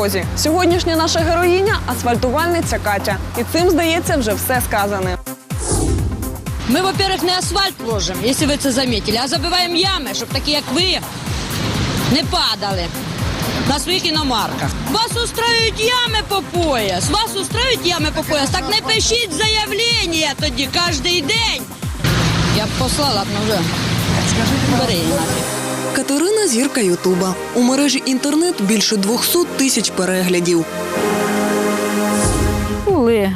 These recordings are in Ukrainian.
дорозі. Сьогоднішня наша героїня асфальтувальниця Катя. І цим здається вже все сказане. Ми, во-первых, не асфальт ложимо, якщо ви це замітили, а забиваємо ями, щоб такі, як ви, не падали на своїх іномарках. Вас устроюють ями по пояс, вас устроюють ями по пояс. Так не пишіть заявлення тоді кожен день. Я б послала б ну вже. Бери нафіг. Катерина зірка Ютуба. У мережі інтернет більше 200 тисяч переглядів. Були,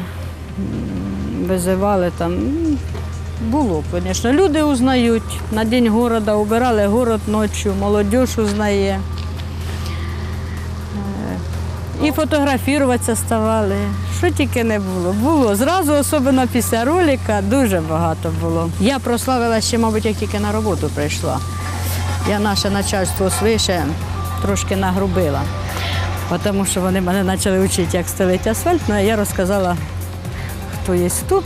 визивали там. Було, звісно. Люди узнають. На День города убирали город ночі, молодь узнає. Е, І фотографуватися ставали. Що тільки не було. Було. Зразу, особливо після ролика, дуже багато було. Я прославила ще, мабуть, як тільки на роботу прийшла. Я наше начальство свише трошки нагрубила, тому що вони мене почали вчити, як стелити асфальт, ну, а я розказала, хто є хто.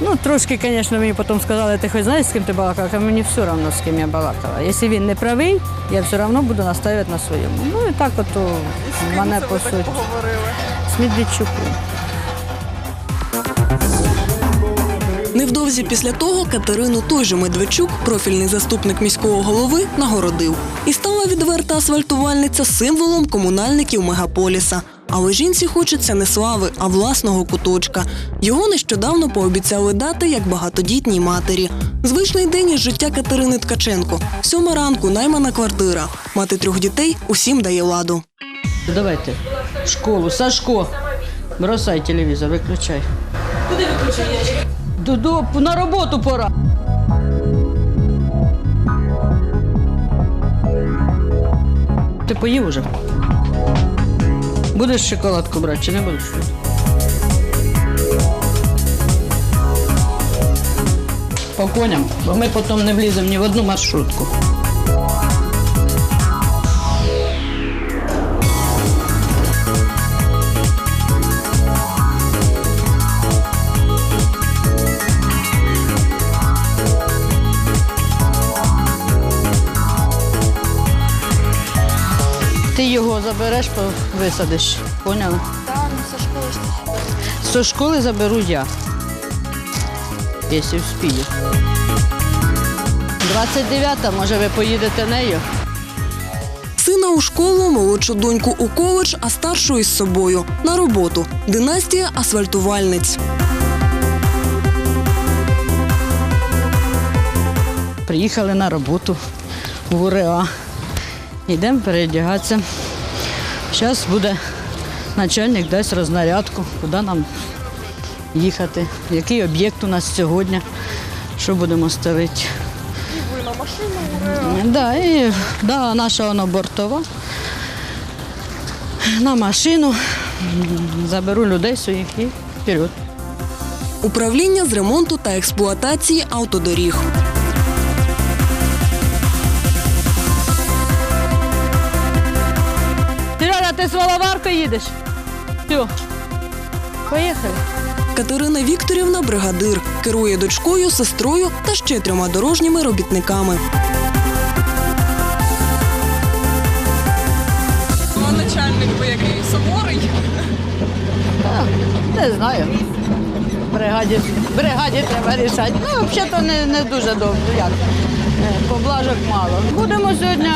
Ну, трошки, звісно, мені потім сказали, ти хоч знаєш, з ким ти балакала, а мені все одно, з ким я балакала. Якщо він не правий, я все одно буду настаювати на своєму. Ну і так от мене по суті. З Медведчуку. Невдовзі після того Катерину той же Медведчук, профільний заступник міського голови, нагородив. І стала відверта асфальтувальниця символом комунальників мегаполіса. Але жінці хочеться не слави, а власного куточка. Його нещодавно пообіцяли дати як багатодітній матері. Звичний день із життя Катерини Ткаченко. Сьома ранку наймана квартира. Мати трьох дітей усім дає ладу. Давайте в школу. Сашко, бросай телевізор, виключай. Куди виключаєш? До, на роботу пора. Ти поїв уже? Будеш шоколадку брати чи не будеш? По коням, бо ми потім не вліземо ні в одну маршрутку. Його забереш, висадиш. Поняла? Так, ну зі школи. Зі школи заберу я. Якщо вспію. 29-та, може ви поїдете нею? Сина у школу, молодшу доньку у коледж, а старшу із собою на роботу. Династія асфальтувальниць. Приїхали на роботу в УРА. Йдемо переодягатися. Зараз буде начальник дасть рознарядку, куди нам їхати, який об'єкт у нас сьогодні, що будемо ставити. І ви на Да, і, да, наша вона бортова. На машину заберу людей своїх і вперед. Управління з ремонту та експлуатації автодоріг. З Воловарки їдеш? Все. Поїхали. Катерина Вікторівна бригадир керує дочкою, сестрою та ще трьома дорожніми робітниками. Начальник ви який суворий. Не знаю. Бригаді, бригаді треба рішати. Ну, взагалі не, не дуже добре. Як? Е, Поблажок мало. Будемо сьогодні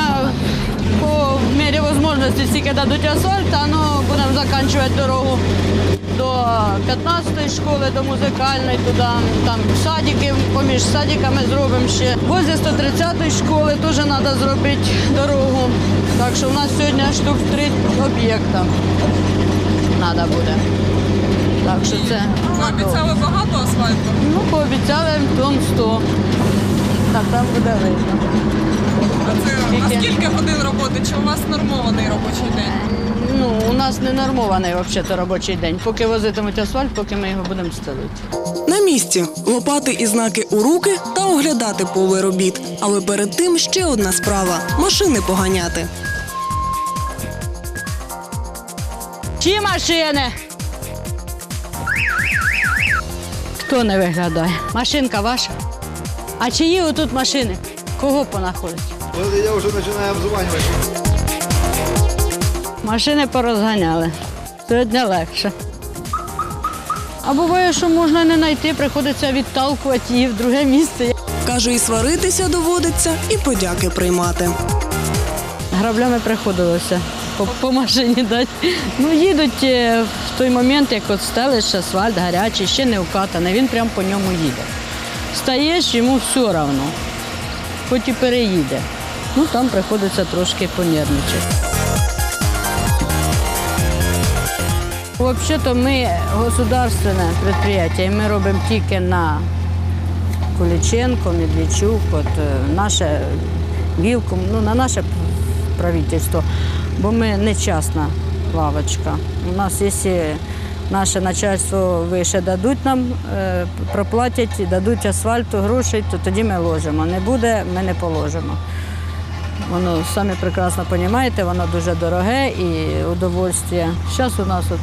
по мірі можливості стільки дадуть асфальт, а ну будемо закінчувати дорогу до 15-ї школи, до музикальної, туди там садики, поміж садиками зробимо ще. Возле 130-ї школи теж треба зробити дорогу. Так що в нас сьогодні штук три об'єкта треба буде. Так що це. Обіцяли багато асфальту. Ну, пообіцяли тон 100. Так, там буде видно. А це Скільки? на скільки годин роботи? Чи у вас нормований робочий день? Ну, у нас не нормований взагалі робочий день. Поки возитимуть асфальт, поки ми його будемо стелити. На місці лопати і знаки у руки та оглядати поле робіт. Але перед тим ще одна справа машини поганяти. Чи машини? Хто не виглядає? Машинка ваша. А чиї отут машини? Кого понаходить? Вот я уже начинаю обзванивать. Машини порозганяли. Сьогодні легше. А буває, що можна не знайти, приходиться відталкувати її в друге місце. Каже, і сваритися доводиться, і подяки приймати. Граблями приходилося по, по машині дати. Ну, їдуть е, в той момент, як от стелиш асфальт гарячий, ще не вкатаний, він прямо по ньому їде. Стаєш, йому все одно, хоч і переїде. Ну, там приходиться трошки понервничати. Взагалі-то ми государственне підприємство, і ми робимо тільки на Куліченко, Медведчук, от е, наше Вілком, ну, на наше правительство, бо ми не частна лавочка. У нас, якщо наше начальство вище дадуть нам, е, проплатять, дадуть асфальту, грошей, то тоді ми ложимо. Не буде, ми не положимо. Воно самі прекрасно розумієте, воно дуже дороге і удовольствие. Зараз у нас от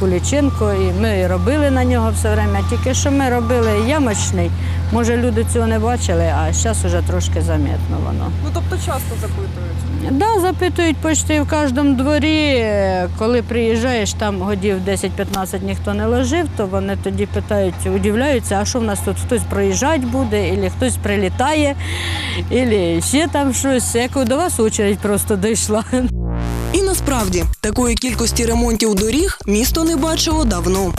Куліченко, і ми робили на нього все время. Тільки що ми робили ямочний. Може, люди цього не бачили, а зараз вже трошки замітно воно. Ну тобто часто запитують. Да, запитують почти в кожному дворі. Е, Коли приїжджаєш, там годів 10-15 ніхто не ложив, то вони тоді питають, удивляються, а що в нас тут хтось проїжджати буде, або хтось прилітає, або ще там щось. Як до вас очередь просто дійшла. І насправді такої кількості ремонтів доріг місто не бачило давно.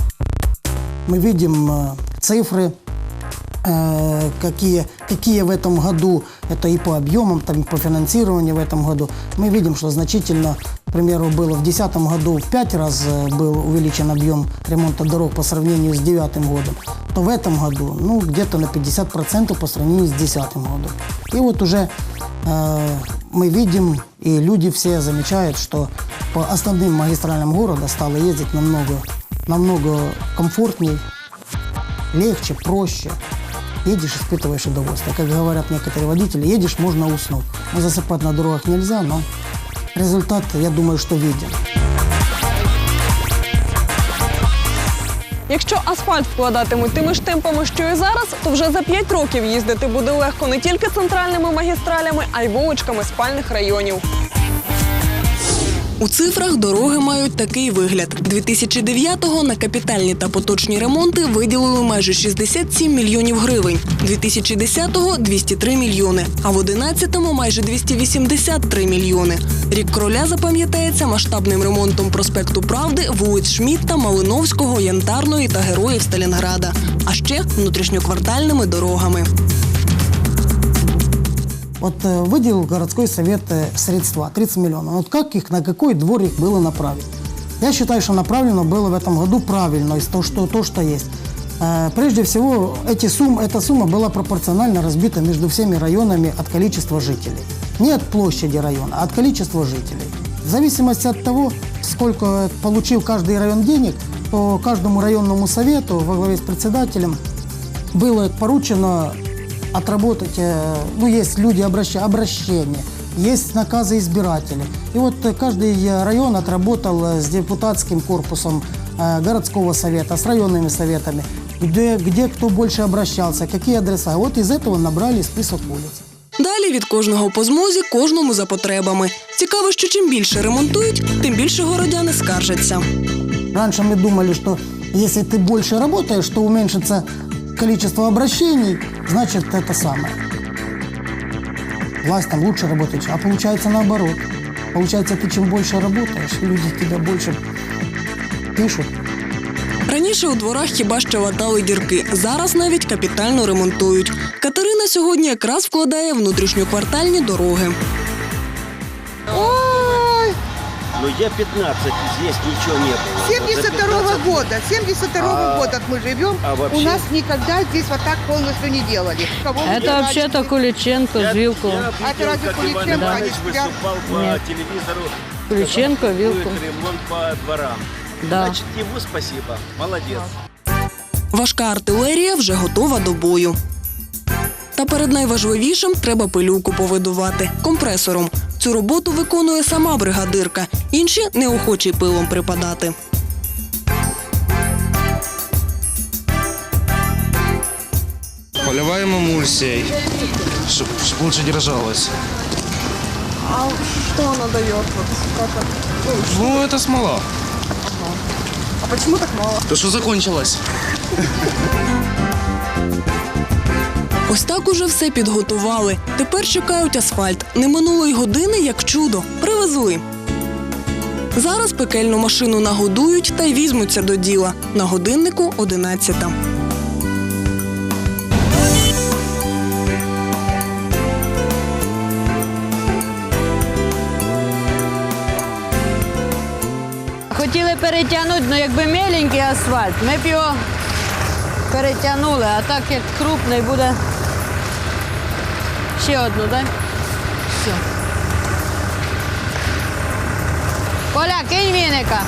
Мы видим э, цифры, э, какие, какие в этом году, это и по объемам, там, и по финансированию в этом году, мы видим, что значительно, к примеру, было в 2010 году в 5 раз э, был увеличен объем ремонта дорог по сравнению с 2009 годом, то в этом году ну, где-то на 50% по сравнению с 2010 годом. И вот уже э, мы видим, и люди все замечают, что по основным магистралям города стало ездить намного, намного комфортнее, легче, проще. Едешь, испытываешь удовольствие. Как говорят некоторые водители, едешь, можно уснуть. Но засыпать на дорогах нельзя, но результат, я думаю, что виден. Якщо асфальт вкладатимуть тими ж темпами, що і зараз, то вже за 5 років їздити буде легко не тільки центральними магістралями, а й вуличками спальних районів. У цифрах дороги мають такий вигляд: 2009-го на капітальні та поточні ремонти виділили майже 67 мільйонів гривень. 2010-го – 203 мільйони, а в 11-му – майже 283 мільйони. Рік кроля запам'ятається масштабним ремонтом проспекту Правди, вулиць Шмітта, Малиновського, Янтарної та Героїв Сталінграда, а ще внутрішньоквартальними дорогами. Вот э, выделил городской совет э, средства, 30 миллионов. Вот как их, на какой двор их было направить? Я считаю, что направлено было в этом году правильно, из того, что, то, что есть. Э, Прежде всего, эти сумм, эта сумма была пропорционально разбита между всеми районами от количества жителей. Не от площади района, а от количества жителей. В зависимости от того, сколько получил каждый район денег, по каждому районному совету во главе с председателем было поручено отработать, э, ну, есть люди обращ- обращения, есть наказы избирателей. И вот э, каждый э, район отработал э, с депутатским корпусом э, городского совета, с районными советами, где, где кто больше обращался, какие адреса. Вот из этого набрали список улиц. Далі від кожного по змозі, кожному за потребами. Цікаво, що чим більше ремонтують, тим більше городяни скаржаться. Раньше мы думали, что если ты больше работаешь, то уменьшится количество обращений, значит это самое. Власть там лучше работает, а получается наоборот. Получается, ты чем больше работаешь, люди тебя больше пишут. Раніше у дворах хіба що латали дірки, зараз навіть капітально ремонтують. Катерина сьогодні якраз вкладає внутрішньоквартальні дороги. Но я 15, здесь ничего не было. 72 За 15 года, 72 А- года мы живем, а вообще- у нас никогда здесь вот так полностью не делали. Кого Это выбирали? вообще-то Куличенко Я, з Вілком. я А ты видел, разве как Куличенко Иван Иванович не спят? выступал по Нет. телевизору. Куличенко, сказал, что Вилкул. будет ремонт по дворам. Да. Значит, ему спасибо. Молодец. Важка артилерія вже готова до бою. Та перед найважливішим треба пилюку повидувати компресором. Цю роботу виконує сама бригадирка, інші неохочі пилом припадати. Поливаем эмульсией, чтобы лучше держалось. А что она дает? Вот, как это? Ну, Ну, это смола. а почему так мало? То, что закончилось. Ось так уже все підготували. Тепер чекають асфальт. Не минуло й години, як чудо. Привезли. Зараз пекельну машину нагодують та й візьмуться до діла. На годиннику 11. Хотіли перетягнути, ну якби міленький асфальт, ми б його перетягнули, а так як крупний буде. Ще одну, дай. Все. Коля, кинь віника.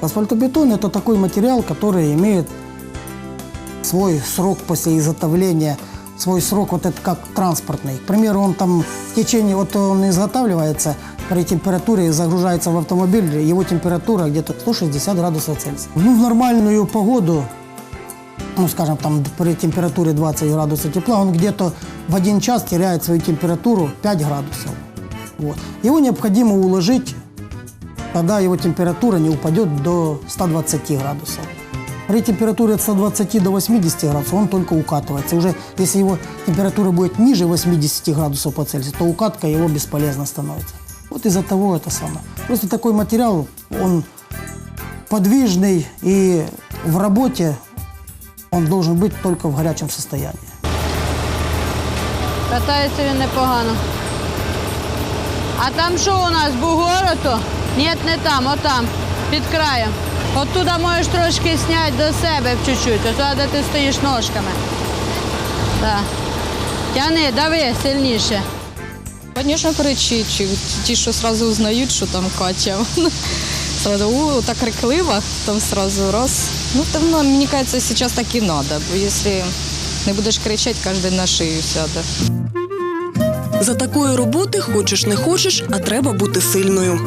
Асфальтобетон – это такой материал, который имеет свой срок после изготовления, свой срок вот это как транспортный. К примеру, он там в течение, вот он изготавливается при температуре, загружается в автомобиль, его температура где-то 160 градусов Цельсия. Ну, в нормальную погоду, ну, скажем, там при температуре 20 градусов тепла, он где-то в один час теряет свою температуру 5 градусов. Вот. Его необходимо уложить тогда его температура не упадет до 120 градусов. При температуре от 120 до 80 градусов он только укатывается. Уже если его температура будет ниже 80 градусов по Цельсию, то укатка его бесполезно становится. Вот из-за того это самое. Просто такой материал, он подвижный и в работе он должен быть только в горячем состоянии. Катається він непогано. А там що у нас, бугор ото? Ні, не там, отам, під краєм. Оттуда можеш трошки зняти до себе чуть-чуть, оттуда, де ти стоїш ножками. Так. Тяни, дави сильніше. Звісно, кричить. Ті, що одразу узнають, що там Катя. Сразу, о, так крикливо, там сразу раз. Ну, там, ну, мені кажется, зараз так і треба, бо якщо не будеш кричати, кожен на шию сяде. За такої роботи хочеш не хочеш, а треба бути сильною.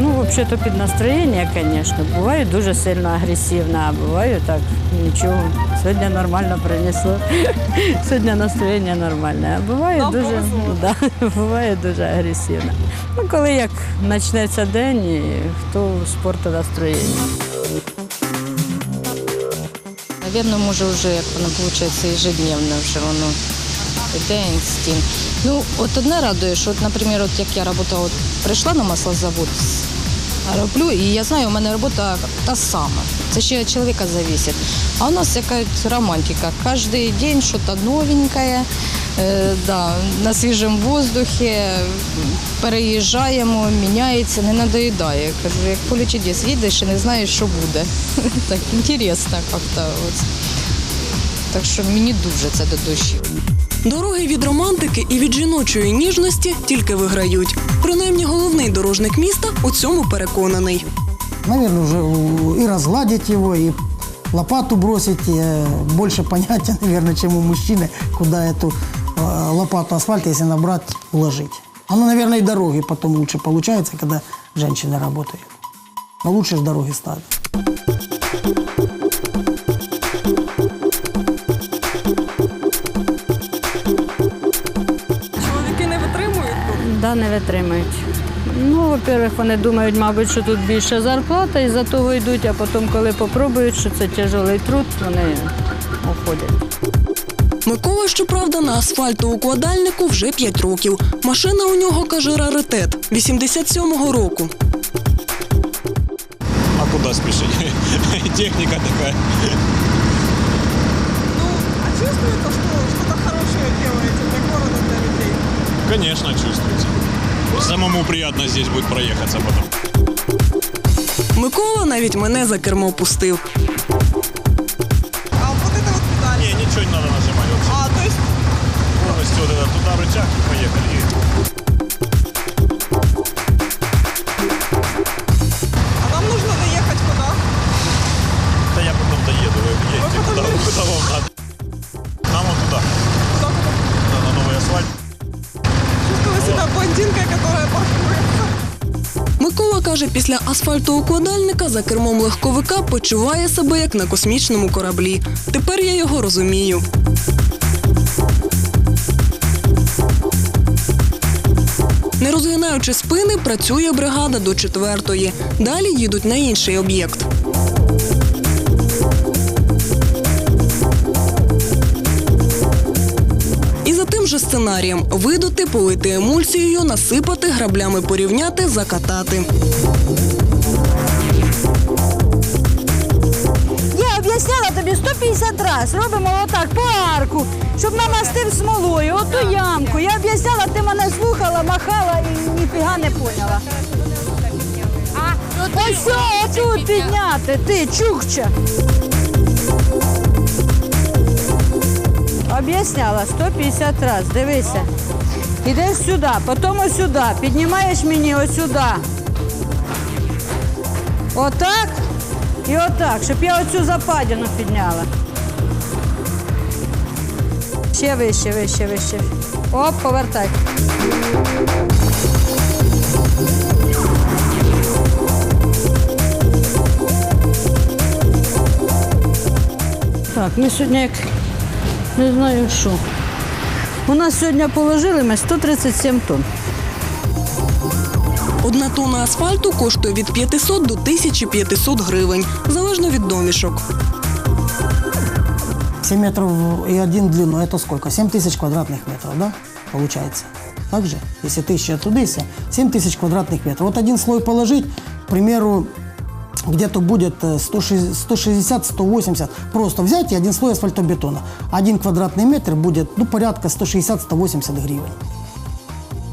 Ну, взагалі-то під настроєння, звісно. Буває дуже сильно агресивно, а буває так, нічого. Сьогодні нормально принесло. Сьогодні настроєння нормальне. А буває дуже, да, буває дуже агресивно. Ну, коли як почнеться день, і хто спорту настроєння. Навірно, може вже як воно виходить, ежедневно вже воно йде інстинкт. Ну, от одне радує, що, от, наприклад, от як я працювала, от прийшла на маслозавод, роблю, і я знаю, у мене робота та сама. Це ще від чоловіка залежить. А у нас якась романтика. Кожен день щось новеньке, е, да, на свіжому воздухі, переїжджаємо, міняється, не надоїдає. Кажу, як поле чудес, їдеш і не знаєш, що буде. Так інтересно як-то. Так що мені дуже це до душі. Дороги від романтики і від жіночої ніжності тільки виграють. Принаймні головний дорожник міста у цьому переконаний. Наверное, уже у- и разгладить его, и лопату бросить. э, Больше понятия, наверное, чем у мужчины, куда эту э, лопату асфальта, если набрать, уложить. Оно, наверное, и дороги потом лучше получается, когда женщины работают. Но лучше же дороги ставят. Да, не витримують. Ну, во-первых, вони думають, мабуть, що тут більша зарплата, і за того йдуть, а потім, коли попробують, що це тяжелий труд, вони уходять. Микола, щоправда, на асфальтоукладальнику вже 5 років. Машина у нього каже раритет 87-го року. А куда спешить? Техника такая. Ну, а чувствуется, что что-то хорошее делаете для людей? Конечно, чувствуется. Самому приятно здесь будет проехаться потом. Микола навіть мене за кермо пустив. А вот это вот педаль. Не, ничего не надо нажимать вообще. А, то есть Полностью вот это туда рычаг и поехали. каже, після асфальтоукладальника за кермом легковика почуває себе як на космічному кораблі. Тепер я його розумію. Не розгинаючи спини, працює бригада до четвертої. Далі їдуть на інший об'єкт. За же сценарієм видути, полити емульсією, насипати, граблями порівняти, закатати. Я об'ясняла тобі 150 разів. Робимо отак по арку, щоб намастив смолою, оту ямку. Я об'ясняла, ти мене слухала, махала і ніфіга не поняла. Ось що, отут підняти, ти чукча. Об'ясняла 150 разів. Дивися. Ідеш сюди, потім ось сюди. Піднімаєш мені ось сюди. Отак і отак, щоб я оцю западину підняла. Ще вище, вище, вище. Оп, повертай. Так, ми сьогодні як не знаю що. У нас сьогодні положили ми 137 тонн. Одна тонна асфальту коштує від 500 до 1500 гривень, залежно від домішок. 7 метров и один длину, это сколько? 7 тысяч квадратных метров, да? Получается. Так же? Если тысяча туда, 7 тысяч квадратных метров. Вот один слой положить, к примеру, где-то будет э, 160-180. Просто взять и один слой асфальтобетона. Один квадратный метр будет, ну, порядка 160-180 гривен.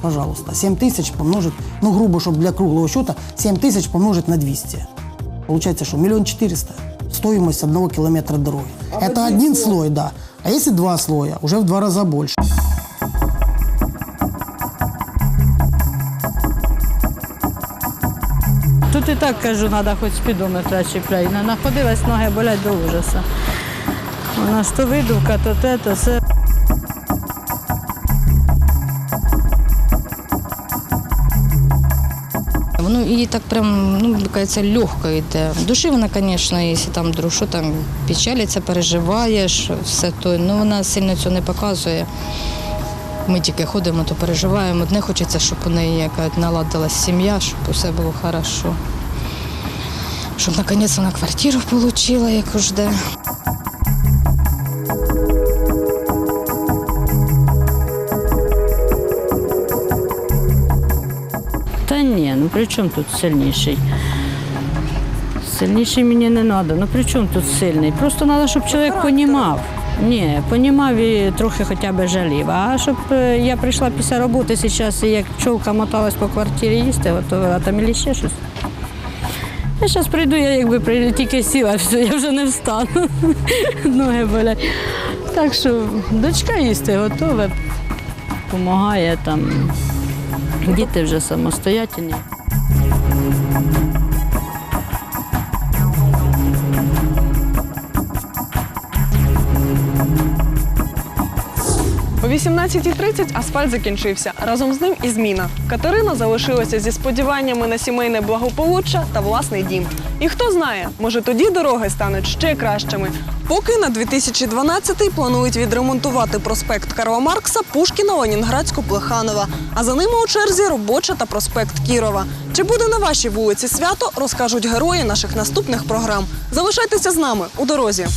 Пожалуйста. 7 тысяч помножить, ну, грубо, чтобы для круглого счета, 7 тысяч помножить на 200. Получается, что миллион четыреста. Стоимость одного километра дороги. Это один слой, да. А если два слоя, уже в два раза больше. Тут і так кажу, треба хоч спідометра. Не находилась, ноги болять до ужасу. У нас то видувка, то те, то все. Воно її так прям, ну, кажеться, легко йде. В душі вона, звісно, якщо там вдруг що там печалиться, переживаєш, все то, ну вона сильно цього не показує. Ми тільки ходимо, то переживаємо. Одне хочеться, щоб у неї яка наладилась сім'я, щоб усе було хорошо. Щоб наконець вона квартиру отримала, яку жде. Та ні, ну при чому тут сильніший? Сильніший мені не треба. Ну при чому тут сильний? Просто треба, щоб чоловік понімав. Ні, понімав і трохи хоча б жалів. А щоб е, я прийшла після роботи зараз, як пчолка моталась по квартирі їсти, готувала там і ще щось. Я зараз прийду, я якби тільки сіла, все, я вже не встану. Ноги болять. Так що дочка їсти готова, допомагає там. Діти вже самостоятельні. 18.30 асфальт закінчився. Разом з ним і зміна. Катерина залишилася зі сподіваннями на сімейне благополуччя та власний дім. І хто знає, може тоді дороги стануть ще кращими. Поки на 2012-й планують відремонтувати проспект Карла Маркса, Пушкіна, Ленінградську, Плеханова. А за ними у черзі робоча та проспект Кірова. Чи буде на вашій вулиці свято, розкажуть герої наших наступних програм. Залишайтеся з нами у дорозі.